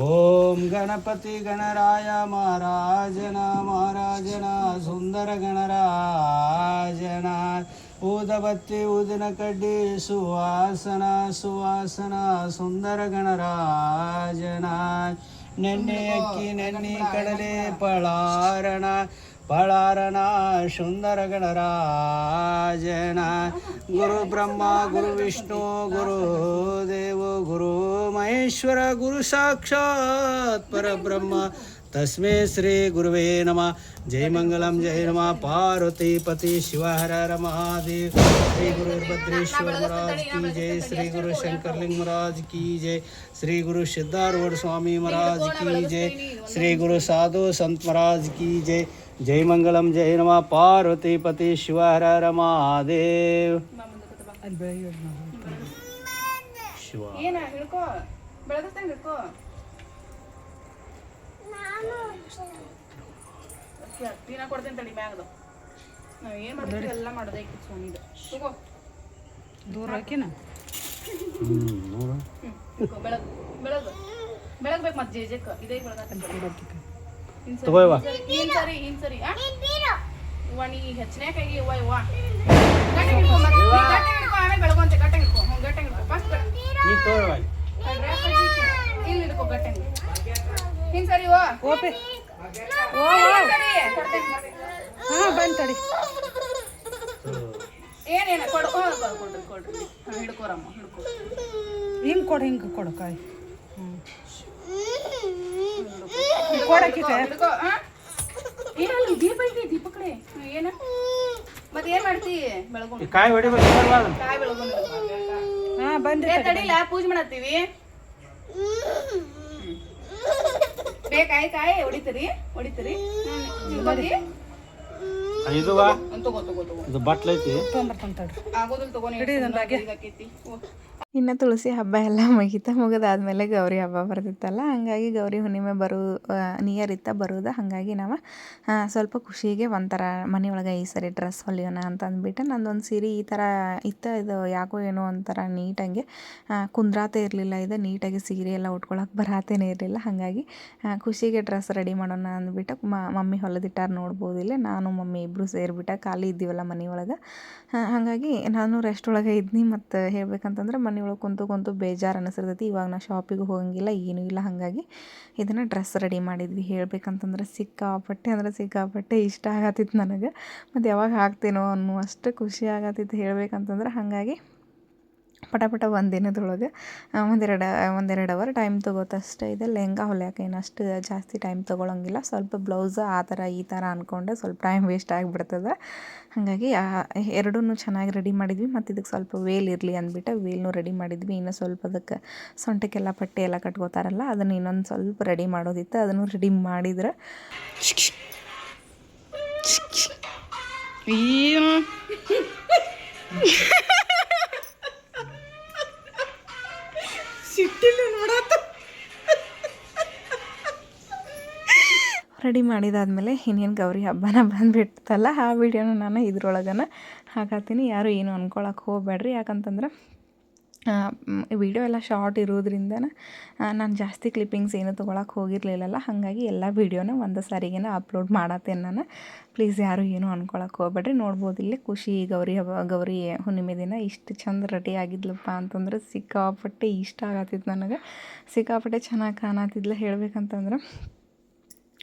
ಓಂ ಗಣಪತಿ ಗಣರಾಯ ಮಹಾರಾಜನ ಮಹಾರಾಜನ ಸುಂದರ ಗಣರಾಜನ ಊದಬತ್ತಿ ಊದಿನ ಕಡ್ಡಿ ಸುವಾಸನ ಸುವಾಸನ ಸುಂದರ ಗಣರಾಜನ ನೆನ್ನೆ ಅಕ್ಕಿ ನೆನ್ನೆ ಕಡಲೆ ಪಳಾರಣ ಪಳಾರಣ ಸುಂದರ ಗಣರಾಜನ ಗುರು ಬ್ರಹ್ಮ ಗುರು ವಿಷ್ಣು ಗುರು ದೇವ ಗುರು ಮಹೇಶ್ವರ ಗುರು ಸಾಕ್ಷಾತ್ ಪರಬ್ರಹ್ಮ. ತಸ್ಮೇ ಶ್ರೀ ಗುರುವೇ ನಮಃ ಜೈ ಮಂಗಲಂ ಜೈ ನಮಃ ಪಾರ್ವತಿ ಪತಿ ಶಿವಹರ ಹರ ಮಹಾದೇವ್ ಶ್ರೀ ಗುರು ಭದ್ರೇಶ್ವರ ಮಹಾರಾಜ್ ಕಿ ಜೈ ಶ್ರೀ ಗುರು ಶಂಕರಲಿಂಗ ಮಹಾರಾಜ್ ಕಿ ಜೈ ಶ್ರೀ ಗುರು ಸಿದ್ಧಾರೂಢ ಸ್ವಾಮಿ ಮಹಾರಾಜ್ ಕಿ ಜೈ ಶ್ರೀ ಗುರು ಸಾಧು ಸಂತ್ ಮಹಾರಾಜ್ ಕಿ ಜೈ ಜೈ ಮಂಗಲಂ ಜೈ ನಮಃ ಪಾರ್ವತಿ ಪತಿ ಶಿವಹರ ಹರ ಮಹಾದೇವ್ ಶಿವ ಏನ ಹಿಡ್ಕೋ ಬೆಳಗಸ್ತಂಗ ಹಿಡ್ಕೋ ನೀನ ಕೊಡ್ತೇನೆ ತಡಿ ಮ್ಯಾಗದು ನಾವು ಏನು ಮಾಡ್ತೀವಿ ಎಲ್ಲ ಮಾಡೋದೇ ಸ್ವಾಮಿದು ತಗೋ ದೂರ ಹಾಕಿನ ಬೆಳಗ್ ಬೆಳಗ್ ಬೆಳಗ್ಬೇಕು ಮತ್ತೆ ಜೇಜಕ್ಕ. ಇದೇ ಇವ. ಇನ್ ಸರಿ ಇನ್ ಸರಿ ಆ? ಇವ್ವ ನೀ ಹೆಚ್ಚನೇ ಕೈಗೆ ಇವ್ವ ಇವ್ವ ಗಟ್ಟ ಹಿಡ್ಕೊ ಮತ್ತೆ ಗಟ್ಟೆ ಹಿಡ್ಕೊ ಆಮೇಲೆ ಬೆಳಗೊಂತೆ ಗಟ್ಟ ಹಿಡ್ಕೊ. ಹ್ಞೂ ಗಟ್ಟ ಹಿಡ್ಕೊ. ಫಸ್ಟ್ ನೀ ತೋರವಾಗಿ ಇಲ್ಲಿ ಹಿಡ್ಕೊ ಗಟ್ಟ ಹಿಂಗ್ ಸರಿ ಓ. ಓಪೆ. ಹಿಂಗ್ ಹಾ ಬಂದ್ ತಡಿ. ಏನೇನ ಕೊಡು ಕೊಡ್ರಿ ಕೊಡ್ರಿ ಹ್ಞೂ, ಹಿಡ್ಕೊ ಹಿಂಗೆ ಕೊಡು ಹಿಂಗೆ ಕೊಡು ಕಾಯಿ. ಹ್ಞೂ ಕೊಡಕ್ಕೆ? ಏನಲ್ಲ ದೀಪ ಐತಿ ದೀಪ ಕಡೆ ಏನ? ಮತ್ತೆ ಏನ್ ಮಾಡ್ತಿ? ಬೆಳಗೊಂಡು ಕಾಯಿ ಹೊಡಿಬೇಕು. ಕಾಯಿ ಬೆಳಗೊಂಡು ಹಾಂ ಬಂದ್ರೆ ಏ ತಡಿಲ ಪೂಜೆ ಮಾಡತ್ತೀವಿ? ಬೇಕಾಯ್ ಕಾಯಿ ಹೊಡಿತೀರಿ ಹೊಡಿತೀರಿ ತಿಳ್ಕೊತಿ ಇದು ಬಾ ತಗೋ ತಗೋ ತಗೋ ಇದು ಬಟ್ಲ ಐತಿ ತೊಗೊಂಬರ್ತಾನೆ ತಡ್ರಿ ಆಗೋದಿಲ್ಲ ತಗೋ ನೀ ಇದಾಕೈತಿ ಇನ್ನು ತುಳಸಿ ಹಬ್ಬ ಎಲ್ಲ *laughs* ಮುಗೀತಾ ಮುಗಿದಾದ್ಮೇಲೆ ಗೌರಿ ಹಬ್ಬ ಬರ್ತಿತ್ತಲ್ಲ ಹಾಗಾಗಿ ಗೌರಿ ಹುಣ್ಣಿಮೆ ಬರೋ ನಿಯರ್ ಇತ್ತ ಬರೋದು, ಹಾಗಾಗಿ ನಾವು ಸ್ವಲ್ಪ ಖುಷಿಗೆ ಒಂಥರ ಮನೆಯೊಳಗೆ ಈ ಸರಿ ಡ್ರೆಸ್ ಹೊಲಿಯೋಣ ಅಂತ ಅಂದ್ಬಿಟ್ಟು ನಂದೊಂದು ಸೀರೆ ಈ ಥರ ಇತ್ತ ಇದು ಯಾಕೋ ಏನೋ ಒಂಥರ ನೀಟಾಗಿ ಕುಂದ್ರಾತೆ ಇರಲಿಲ್ಲ, ಇದು ನೀಟಾಗಿ ಸೀರೆ ಎಲ್ಲ ಉಟ್ಕೊಳಕ್ಕೆ ಬರಾತೇನೇ ಇರಲಿಲ್ಲ, ಹಾಗಾಗಿ ಖುಷಿಗೆ ಡ್ರೆಸ್ ರೆಡಿ ಮಾಡೋಣ ಅಂದ್ಬಿಟ್ಟು ಮಮ್ಮಿ ಹೊಲದಿಟ್ಟಾರ ನೋಡ್ಬೋದು ಇಲ್ಲೇ, ನಾನು ಮಮ್ಮಿ ಇಬ್ಬರು ಸೇರಿಬಿಟ್ಟ ಖಾಲಿ ಇದ್ದೀವಲ್ಲ ಮನೆಯೊಳಗೆ ಹಾಗಾಗಿ ನಾನು ರೆಸ್ಟ್ ಒಳಗೆ ಇದ್ನಿ, ಮತ್ತು ಹೇಳ್ಬೇಕಂತಂದ್ರೆ ಮನೆಯೊಳಗೆ ಕುಂತು ಕುಂತು ಬೇಜಾರು ಅನಿಸಿರ್ತೈತಿ. ಇವಾಗ ನಾ ಶಾಪಿಗೆ ಹೋಗಂಗಿಲ್ಲ, ಏನೂ ಇಲ್ಲ. ಹಾಗಾಗಿ ಇದನ್ನು ಡ್ರೆಸ್ ರೆಡಿ ಮಾಡಿದ್ವಿ. ಹೇಳ್ಬೇಕಂತಂದ್ರೆ ಸಿಕ್ಕಾಪಟ್ಟೆ ಅಂದ್ರೆ ಸಿಕ್ಕಾಪಟ್ಟೆ ಇಷ್ಟ ಆಗತ್ತಿತ್ತು ನನಗೆ. ಮತ್ತು ಯಾವಾಗ ಹಾಕ್ತೀನೋ ಅನ್ನುವಷ್ಟು ಖುಷಿ ಆಗತ್ತಿತ್ತು ಹೇಳ್ಬೇಕಂತಂದ್ರೆ ಹಾಗಾಗಿ ಪಟ ಪಟ ಒಂದು ದಿನದೊಳಗೆ ಒಂದೆರಡು ಒಂದೆರಡು ಅವರ್ ಟೈಮ್ ತೊಗೋತಷ್ಟೇ. ಇದೆ ಲೆಹಂಗ ಹೊಲಿಯೋಕೆ ಏನು ಜಾಸ್ತಿ ಟೈಮ್ ತೊಗೊಳಂಗಿಲ್ಲ. ಸ್ವಲ್ಪ ಬ್ಲೌಸ್ ಆ ಥರ ಈ ಥರ ಅಂದ್ಕೊಂಡೆ ಸ್ವಲ್ಪ ಟೈಮ್ ವೇಸ್ಟ್ ಆಗಿಬಿಡ್ತದೆ. ಹಾಗಾಗಿ ಎರಡೂ ಚೆನ್ನಾಗಿ ರೆಡಿ ಮಾಡಿದ್ವಿ. ಮತ್ತು ಇದಕ್ಕೆ ಸ್ವಲ್ಪ ವೇಲ್ ಇರಲಿ ಅಂದ್ಬಿಟ್ಟು ವೇಲ್ನು ರೆಡಿ ಮಾಡಿದ್ವಿ. ಇನ್ನು ಸ್ವಲ್ಪ ಅದಕ್ಕೆ ಸೊಂಟಕ್ಕೆಲ್ಲ ಪಟ್ಟೆ ಎಲ್ಲ ಕಟ್ಕೋತಾರಲ್ಲ, ಅದನ್ನು ಇನ್ನೊಂದು ಸ್ವಲ್ಪ ರೆಡಿ ಮಾಡೋದಿತ್ತು. ಅದನ್ನು ರೆಡಿ ಮಾಡಿದ್ರೆ ರೆಡಿ ಮಾಡಿದಾದ್ಮೇಲೆ ಇನ್ನೇನು ಗೌರಿ ಹಬ್ಬನ ಬಂದುಬಿಡ್ತಲ್ಲ, ಆ ವಿಡಿಯೋನ ನಾನು ಇದ್ರೊಳಗನ ಹಾಕತ್ತೀನಿ ಯಾರು ಏನು ಅಂದ್ಕೊಳಕ್ಕೆ ಹೋಗಬೇಡ್ರಿ. ಯಾಕಂತಂದ್ರೆ ವಿಡಿಯೋ ಎಲ್ಲ ಶಾರ್ಟ್ ಇರೋದ್ರಿಂದ ನಾನು ಜಾಸ್ತಿ ಕ್ಲಿಪ್ಪಿಂಗ್ಸ್ ಏನು ತೊಗೊಳಕ್ಕೆ ಹೋಗಿರಲಿಲ್ಲಲ್ಲ, ಹಾಗಾಗಿ ಎಲ್ಲ ವೀಡಿಯೋನ ಒಂದು ಸಾರಿಗೆನ ಅಪ್ಲೋಡ್ ಮಾಡತ್ತೇನೆ ನಾನು. ಪ್ಲೀಸ್ ಯಾರು ಏನು ಅನ್ಕೊಳಕ್ಕೆ ಹೋಗ್ಬೇಡ್ರಿ, ನೋಡ್ಬೋದು ಇಲ್ಲಿ ಖುಷಿ, ಗೌರಿ ಹಬ್ಬ, ಗೌರಿ ಹುಣ್ಣಿಮೆ ದಿನ ಇಷ್ಟು ಚಂದ ರೆಡಿ ಆಗಿದ್ಲಪ್ಪ ಅಂತಂದ್ರೆ ಸಿಕ್ಕಾಪಟ್ಟೆ ಇಷ್ಟ ಆಗತ್ತಿತ್ತು ನನಗೆ. ಸಿಕ್ಕಾಪಟ್ಟೆ ಚೆನ್ನಾಗಿ ಕಾಣತ್ತಿದ್ಲ ಹೇಳ್ಬೇಕಂತಂದ್ರೆ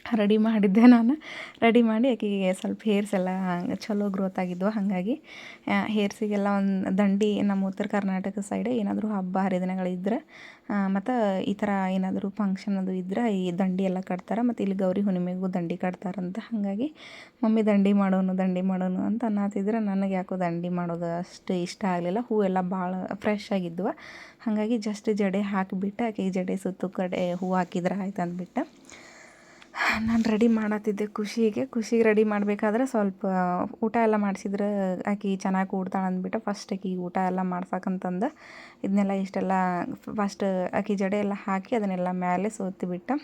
ರೆಡಿ ಮಾಡಿದ್ದೆ ನಾನು. ರೆಡಿ ಮಾಡಿ ಆಕೆಗೆ ಸ್ವಲ್ಪ ಹೇರ್ಸ್ ಎಲ್ಲ ಚಲೋ ಗ್ರೋತ್ ಆಗಿದ್ವು. ಹಾಗಾಗಿ ಹೇರ್ಸಿಗೆಲ್ಲ ಒಂದು ದಂಡಿ ನಮ್ಮ ಉತ್ತರ ಕರ್ನಾಟಕ ಸೈಡ್ ಏನಾದರೂ ಹಬ್ಬ ಹರಿದಿನಗಳಿದ್ರೆ ಮತ್ತು ಈ ಥರ ಏನಾದರೂ ಫಂಕ್ಷನ್ ಅದು ಇದ್ರೆ ಈ ದಂಡಿ ಎಲ್ಲ ಕಟ್ತಾರೆ. ಮತ್ತು ಇಲ್ಲಿ ಗೌರಿ ಹುಣ್ಣಿಮೆಗೂ ದಂಡಿ ಕಟ್ತಾರಂತ. ಹಾಗಾಗಿ, ಮಮ್ಮಿ ದಂಡಿ ಮಾಡೋನು ದಂಡಿ ಮಾಡೋನು ಅಂತ ಅನ್ನತ್ತಿದ್ರೆ ನನಗೆ ಯಾಕೋ ದಂಡಿ ಮಾಡೋದು ಅಷ್ಟು ಇಷ್ಟ ಆಗಲಿಲ್ಲ. ಹೂವೆಲ್ಲ ಭಾಳ ಫ್ರೆಶ್ ಆಗಿದ್ವು. ಹಾಗಾಗಿ ಜಸ್ಟ್ ಜಡೆ ಹಾಕಿಬಿಟ್ಟು ಆಕೆಗೆ ಜಡೆ ಸುತ್ತು ಕಡೆ ಹೂ ಹಾಕಿದ್ರೆ ಆಯ್ತು ಅಂದ್ಬಿಟ್ಟು ನಾನು ರೆಡಿ ಮಾಡತ್ತಿದ್ದೆ ಖುಷಿಗೆ. ಖುಷಿಗೆ ರೆಡಿ ಮಾಡಬೇಕಾದ್ರೆ ಸ್ವಲ್ಪ ಊಟ ಎಲ್ಲ ಮಾಡಿಸಿದ್ರೆ ಆಕೆ ಚೆನ್ನಾಗಿ ಕೂಡ್ತಾಳೆ ಅಂದ್ಬಿಟ್ಟು ಫಸ್ಟ್ ಆಕೆ ಊಟ ಎಲ್ಲ ಮಾಡ್ಸಕ್ಕಂತಂದು ಇದನ್ನೆಲ್ಲ ಇಷ್ಟೆಲ್ಲ ಫಸ್ಟ್ ಆಕೆ ಜಡೆ ಎಲ್ಲ ಹಾಕಿ ಅದನ್ನೆಲ್ಲ ಮೇಲೆ ಸೋತಿಬಿಟ್ಟು.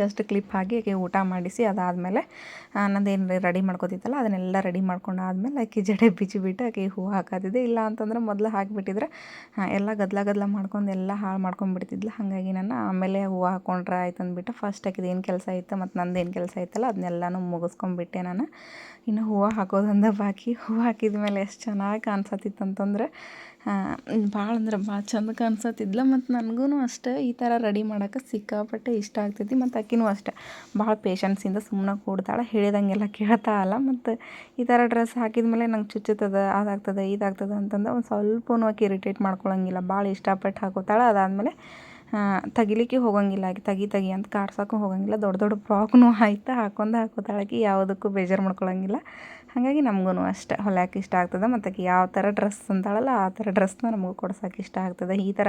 ಜಸ್ಟ್ ಕ್ಲಿಪ್ ಹಾಕಿ ಆಕೆ ಊಟ ಮಾಡಿಸಿ ಅದಾದಮೇಲೆ ನಂದೇನು ರೆಡಿ ಮಾಡ್ಕೋತಿತ್ತಲ್ಲ ಅದನ್ನೆಲ್ಲ ರೆಡಿ ಮಾಡ್ಕೊಂಡು ಆದಮೇಲೆ ಆಕೆ ಜಡೆ ಬಿಚ್ಚಿಬಿಟ್ಟು ಆಕೆ ಹೂವು ಹಾಕತ್ತಿದ್ದೆ. ಇಲ್ಲ ಅಂತಂದ್ರೆ ಮೊದಲು ಹಾಕಿಬಿಟ್ಟಿದ್ರೆ ಎಲ್ಲ ಗದ್ಲ ಗದ್ಲ ಮಾಡ್ಕೊಂಡು ಎಲ್ಲ ಹಾಳು ಮಾಡ್ಕೊಂಡ್ಬಿಡ್ತಿದ್ಲು. ಹಾಗಾಗಿ ನಾನು ಆಮೇಲೆ ಹೂವು ಹಾಕೊಂಡ್ರೆ ಆಯ್ತು ಅಂದ್ಬಿಟ್ಟು ಫಸ್ಟ್ ಆಕಿದು ಏನು ಕೆಲಸ ಇತ್ತು ಮತ್ತು ನಂದು ಏನು ಕೆಲಸ ಇತ್ತಲ್ಲ ಅದನ್ನೆಲ್ಲನೂ ಮುಗಿಸ್ಕೊಂಡ್ಬಿಟ್ಟೆ ನಾನು. ಇನ್ನು ಹೂವು ಹಾಕೋದಂದ ಬಾಕಿ. ಹೂವು ಹಾಕಿದ ಮೇಲೆ ಎಷ್ಟು ಚೆನ್ನಾಗಿ ಕಾಣಿಸತ್ತಿತ್ತು ಅಂತಂದ್ರೆ ಭಾಳ ಅಂದ್ರೆ ಭಾಳ ಚಂದ ಕಾಣಿಸತ್ತಿದ್ಲ ಮತ್ತು ನನಗೂ ಅಷ್ಟೇ ಈ ಥರ ರೆಡಿ ಮಾಡೋಕೆ ಸಿಕ್ಕಾಪಟ್ಟೆ ಇಷ್ಟ ಆಗ್ತೈತಿ. ಮತ್ತು ಆಕಿನೂ ಅಷ್ಟೇ. ಭಾಳ ಪೇಷನ್ಸಿಂದ ಸುಮ್ಮನೆ ಕೂಡ್ತಾಳೆ ಹೇಳಿದಂಗೆಲ್ಲ ಕೇಳ್ತಾಳಲ್ಲ ಮತ್ತು ಈ ಥರ ಡ್ರೆಸ್ ಹಾಕಿದ ಮೇಲೆ ನಂಗೆ ಚುಚ್ಚುತ್ತದೆ, ಅದಾಗ್ತದೆ, ಇದಾಗ್ತದೆ ಅಂತಂದು ಒಂದು ಸ್ವಲ್ಪನೂ ಆಕೆ ಇರಿಟೇಟ್ ಮಾಡ್ಕೊಳಂಗಿಲ್ಲ. ಭಾಳ ಇಷ್ಟಪಟ್ಟು ಹಾಕೋತಾಳೆ. ಅದಾದಮೇಲೆ ತೆಗಿಲಿಕ್ಕೆ ಹೋಗಂಗಿಲ್ಲ ಆಕೆ. ತಗಿ ತಗಿ ಅಂತ ಕಾಡ್ಸೋಕ್ಕೂ ಹೋಗಂಗಿಲ್ಲ. ದೊಡ್ಡ ದೊಡ್ಡ ಫ್ರಾಕ್ನೂ ಆಯ್ತು. ಹಾಕೊಂಡು ಹಾಕೋತಾಳೆ ಆಕೆ. ಯಾವುದಕ್ಕೂ ಬೇಜಾರು ಮಾಡ್ಕೊಳಂಗಿಲ್ಲ. ಹಾಗಾಗಿ ನಮಗೂ ಅಷ್ಟೇ ಹೊಲ್ಯಾಕೆ ಇಷ್ಟ ಆಗ್ತದೆ ಮತ್ತು ಯಾವ ಥರ ಡ್ರೆಸ್ ಅಂತಾಳಲ್ಲ ಆ ಥರ ಡ್ರೆಸ್ನ ನಮಗೂ ಕೊಡ್ಸೋಕೆ ಇಷ್ಟ ಆಗ್ತದೆ. ಈ ಥರ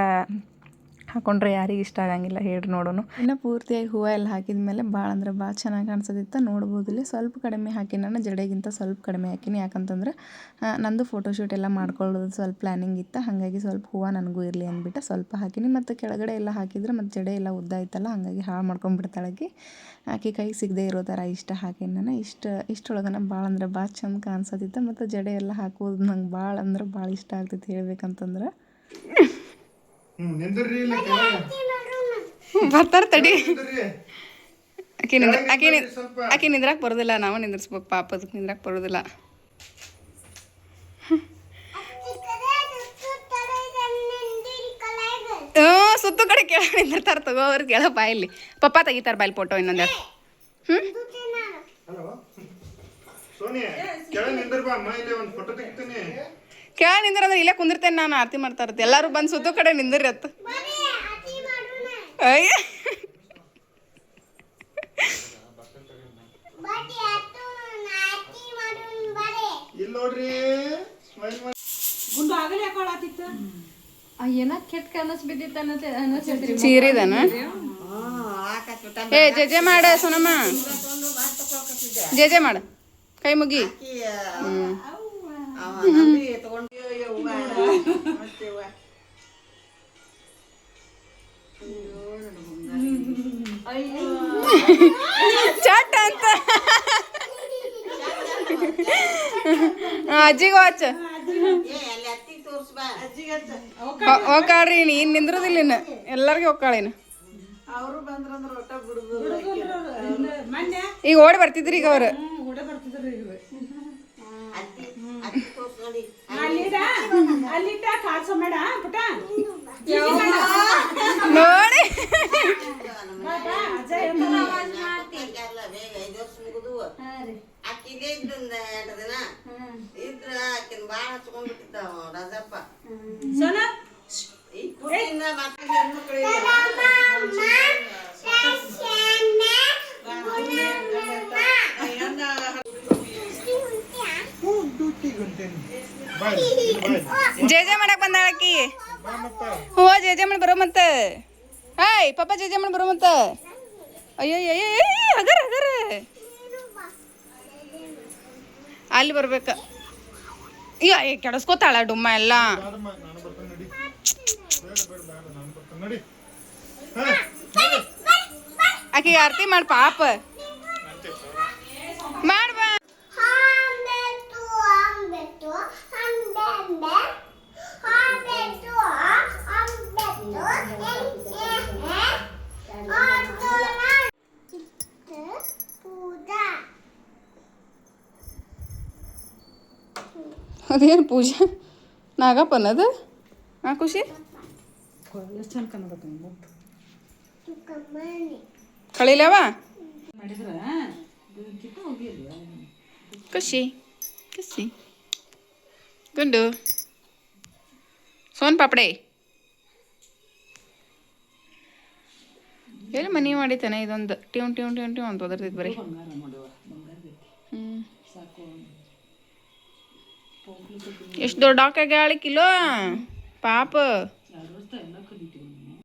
ಹಾಕೊಂಡ್ರೆ ಯಾರಿಗೆ ಇಷ್ಟ ಆಗಂಗಿಲ್ಲ, ಹೇಳ್ರಿ ನೋಡೋಣ ಇನ್ನು ಪೂರ್ತಿಯಾಗಿ ಹೂವು ಎಲ್ಲ ಹಾಕಿದ ಮೇಲೆ ಭಾಳ ಅಂದ್ರೆ ಭಾಳ ಚೆನ್ನಾಗಿ ಕಾಣಿಸೋದಿತ್ತು. ನೋಡ್ಬೋದು ಇಲ್ಲಿ ಸ್ವಲ್ಪ ಕಡಿಮೆ ಹಾಕಿ, ನಾನು ಜಡೆಗಿಂತ ಸ್ವಲ್ಪ ಕಡಿಮೆ ಹಾಕಿನಿ. ಯಾಕಂತಂದ್ರೆ ನಂದು ಫೋಟೋಶೂಟ್ ಎಲ್ಲ ಮಾಡ್ಕೊಳ್ಳೋದು ಸ್ವಲ್ಪ ಪ್ಲ್ಯಾನಿಂಗ್ ಇತ್ತು. ಹಾಗಾಗಿ ಸ್ವಲ್ಪ ಹೂವು ನನಗೂ ಇರಲಿ ಅಂದ್ಬಿಟ್ಟು ಸ್ವಲ್ಪ ಹಾಕಿನಿ. ಮತ್ತು ಕೆಳಗಡೆ ಎಲ್ಲ ಹಾಕಿದ್ರೆ ಮತ್ತು ಜಡೆ ಎಲ್ಲ ಉದ್ದ ಐತಲ್ಲ ಹಾಗಾಗಿ ಹಾಳು ಮಾಡ್ಕೊಂಡ್ಬಿಡ್ತಾಳೆ ಆಕಿ. ಆಕೆ ಕೈ ಸಿಗದೆ ಇರೋ ಥರ ಇಷ್ಟ ಹಾಕಿ ನಾನು. ಇಷ್ಟ, ಇಷ್ಟೊಳಗನ ಭಾಳ ಅಂದ್ರೆ ಭಾಳ ಚಂದ ಕಾಣಿಸೋದಿತ್ತು. ಮತ್ತು ಜಡೆ ಎಲ್ಲ ಹಾಕೋದು ನಂಗೆ ಭಾಳ ಅಂದ್ರೆ ಭಾಳ ಇಷ್ಟ ಆಗ್ತೈತಿ ಹೇಳ್ಬೇಕಂತಂದ್ರೆ. ಹ್ಮ್ ನಿಂದ್ರಿ ಇಲ್ಲ ಕೆಳಗೆ. ಬರ್ತಾರ ತಡಿ. ಆಕೆ ನಿಂದ್ರ. ಆಕೆ ಆಕೆ ನಿಂದ್ರಾಕ್ ಬರೋದಿಲ್ಲ ನಾವು ನಿಂದ್ರಿಸ್ಬೇಕು ಪಾಪದಕ್ಕೆ ನಿಂದ್ರಾಕ್ ಬರೋದಿಲ್ಲ. ಹ್ಞೂ ಸುತ್ತು ಕಡೆ ಕೇಳ ನಿಂದಿರ್ತಾರ ತಗೋ ಅವ್ರು ಕೆಳ ಬಾಯಲ್ಲಿ ಪಪ್ಪ ತೆಗಿತಾರ ಬಾಯಲ್ಲಿ ಫೋಟೋ ಇನ್ನೊಂದು ಹಲೋ ಸೋನಿಯಾ ಕೇಳ ನಿಂದ್ರ ಬಾ ಅಮ್ಮ ಇಲ್ಲಿ ಒಂದು ಫೋಟೋ ತೆಗಿತೀನಿ. ಕೆಳ ನಿಂದ್ರ ಅಂದ್ರೆ ಇಲ್ಲೇ ಕುಂದಿರ್ತೇನೆ ನಾನು ಆರತಿ ಮಾಡ್ತಾ ಇರತ್ತೆ. ಎಲ್ಲರೂ ಬಂದು ಸುತ್ತು ಕಡೆ ನಿಂದಿರತ್ತ ಅಯ್ಯ. ಇಲ್ಲಿ ನೋಡ್ರಿ ಸ್ಮೈಲ್ ಮಾಡಿ. ಗುಂಡು ಆಗಲೇ ಯಾಕೊಳತಿತ್ತು ಚೀರಿದನ? ಏ ಜೆಜೆ ಮಾಡ ಸೋನಮ್ಮ. ಜೆಜೆ ಮಾಡ. ಕೈ ಮುಗಿ. ಹ್ಮ್. ಚಟ್ ಅಂತ. ಅಜ್ಜಿಗೆ ವಾಚ್ ನೀನ್ ನಿಂದ್ರದಿಲ್ಲ ಇನ್ನು. ಎಲ್ಲರಿಗೂ ಹೋಗ್ಕಾಳಿನ ಈಗ ಓಡಿ ಬರ್ತಿದ್ರಿ ಈಗ ಅವ್ರು. ಅಲ್ಲಿದ? ಅಲ್ಲಿಟ್ಟ ಕಾಸು ಮೇಡ ಪುಟ ನೋಡಿ ಅಜ್ಜ ಹೇಳ್ತಾರ ಅಕ್ಕಿದೇ ಇದ್ರಿಂದ ಎರಡು ದಿನ ಇದ್ರ ಆಕಿನ ಬಾಳ ಹಚ್ಕೊಂಡ್ಬಿಟ್ಟಿದ್ದಾವ ರಾಜಪ್ಪ ಸೋನ ಈ ಕುಟ್ಟಿಂದ ಮಕ್ಕಳಿಗೆ ಹೆಣ್ಮಕ್ಳು ಬಾಯ್ ಇಲ್ಲಿ ಬಾಯ್ ಜೆ ಜೆ ಮಾಡಕ್ ಬಂದಾಳ ಆಕಿ ಬಾ ಮತ್ತ ಹ್ಞೂ ಜೆ ಜೆ ಮಾಡಿ ಬರೋ ಮತ್ತ ಹಾಯ್ ಪಾಪ ಜೆ ಜೆ ಮಾಡಿ ಬರೋ ಮತ್ತ ಅಯ್ಯೋ ಅಯ್ಯೋ ಹಗರ ಹಗರ. ಅಲ್ಲಿ ಬರ್ಬೇಕ. ಅಯ್ಯೋ ಕೆಡಸ್ಕೋತಾಳ ಡುಮ್ಮ ಎಲ್ಲ. ಆಕೆ ಆರತಿ ಮಾಡ್ ನಡಿ ಬೇಡ ಬೇಡ ಬೇಡ ನಾನು ಬರ್ತೀನಿ ನಡಿ ಹಾ ನಡಿ. ಆಕಿಗೆ ಆರತಿ ಮಾಡಿ ಪಾಪ ಮಾಡ್ ಬಾ ಅದೇನು ಪೂಜೆ? ನಾಗಪ್ಪನದು? ಹಾಂ ಖುಷಿ? ಎಷ್ಟು ಚಂದ ಕಳಿಲವ? ಖುಷಿ ಖುಷಿ. ಗುಂಡು. ಸೋನ್ ಪಾಪಡೆ. ಎಲ್ಲಿ ಮನೆ ಮಾಡಿತಾನೆ ಇದೊಂದು? ಟ್ಯೂನ್ ಟ್ಯೂನ್ ಟ್ಯೂನ್ ಟ್ಯೂನ್ ಅಂತ ಒದರ್ತೈತೆ ಬರೀ ಹ್ಞೂ ಎಷ್ಟು ದೊಡ್ಡ ಹಾಕಾಗ್ಯಾಳ ಕಿಲೋ ಪಾಪ.